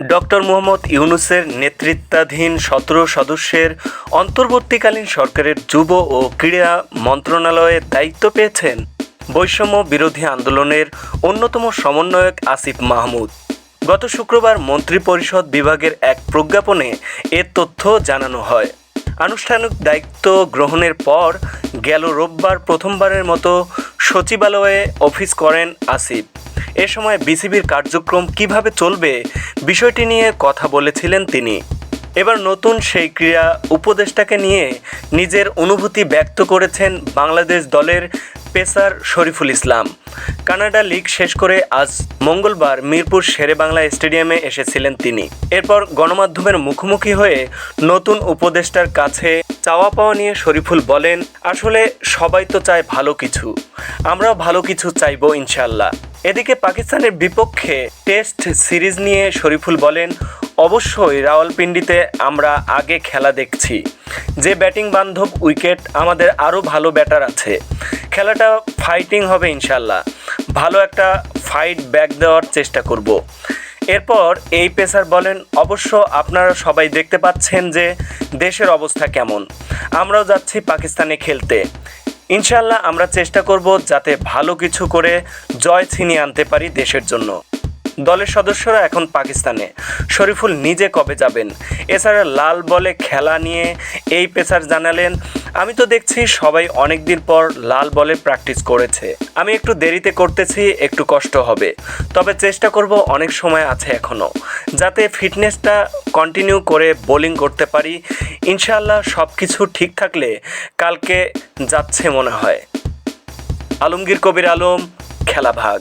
Doctor Mohammad ইউনুসের নেতৃত্বাধীন সতেরো সদস্যের অন্তর্বর্তীকালীন সরকারের যুব ও ক্রীড়া মন্ত্রণালয়ে দায়িত্ব পেয়েছেন বৈষম্য বিরোধী আন্দোলনের অন্যতম সমন্বয়ক আসিফ মাহমুদ। গত শুক্রবার মন্ত্রিপরিষদ বিভাগের এক প্রজ্ঞাপনে এ তথ্য জানানো হয়। আনুষ্ঠানিক দায়িত্ব গ্রহণের পর গেল রোববার প্রথমবারের মতো সচিবালয়ে অফিস করেন আসিফ। এ সময় বিসিবির কার্যক্রম কীভাবে চলবে বিষয়টি নিয়ে কথা বলেছিলেন তিনি। এবার নতুন সেই ক্রীড়া উপদেষ্টাকে নিয়ে নিজের অনুভূতি ব্যক্ত করেছেন বাংলাদেশ দলের pacer Shariful Islam. Canada league শেষ করে আজ মঙ্গলবার মিরপুর শেরেবাংলা স্টেডিয়ামে এসেছিলেন তিনি। এরপর গণমাধ্যমের মুখোমুখি হয়ে নতুন উপদেষ্টার কাছে চাওয়া পাওয়া নিয়ে শরীফুল বলেন, আসলে সবাই তো চায় ভালো কিছু। আমরাও ভালো কিছু চাইব ইনশাল্লাহ এদিকে পাকিস্তানের বিপক্ষে টেস্ট সিরিজ নিয়ে শরীফুল বলেন, অবশ্যই রাওয়ালপিন্ডিতে আমরা আগে খেলা দেখছি। যে ব্যাটিং বান্ধব উইকেট, আমাদের আরও ভালো ব্যাটার আছে। খেলাটা ফাইটিং হবে ইনশাল্লাহ ভালো একটা ফাইট ব্যাক দেওয়ার চেষ্টা করব। এরপর এই পেসার বলেন, অবশ্য আপনারা সবাই দেখতে পাচ্ছেন যে দেশের অবস্থা কেমন। আমরাও যাচ্ছি পাকিস্তানে খেলতে। ইনশাল্লাহ আমরা চেষ্টা করব যাতে ভালো কিছু করে জয় ছিনিয়ে আনতে পারি দেশের জন্য। দলের সদস্যরা এখন পাকিস্তানে। শরীফুল নিজে কবে যাবেন? এছাড়া লাল বলে খেলা নিয়ে এই পেসার জানালেন, আমি তো দেখছি সবাই অনেক দিন পর লাল বলে প্র্যাকটিস করেছে। আমি একটু দেরিতে করতেছি, একটু কষ্ট হবে। তবে চেষ্টা করব অনেক সময় আছে এখনও যাতে ফিটনেসটা কন্টিনিউ করে বোলিং করতে পারি। ইনশাআল্লাহ সব কিছু ঠিক থাকলে কালকে যাচ্ছে মনে হয়। আলমগীর কবির আলম খেলা ভাগ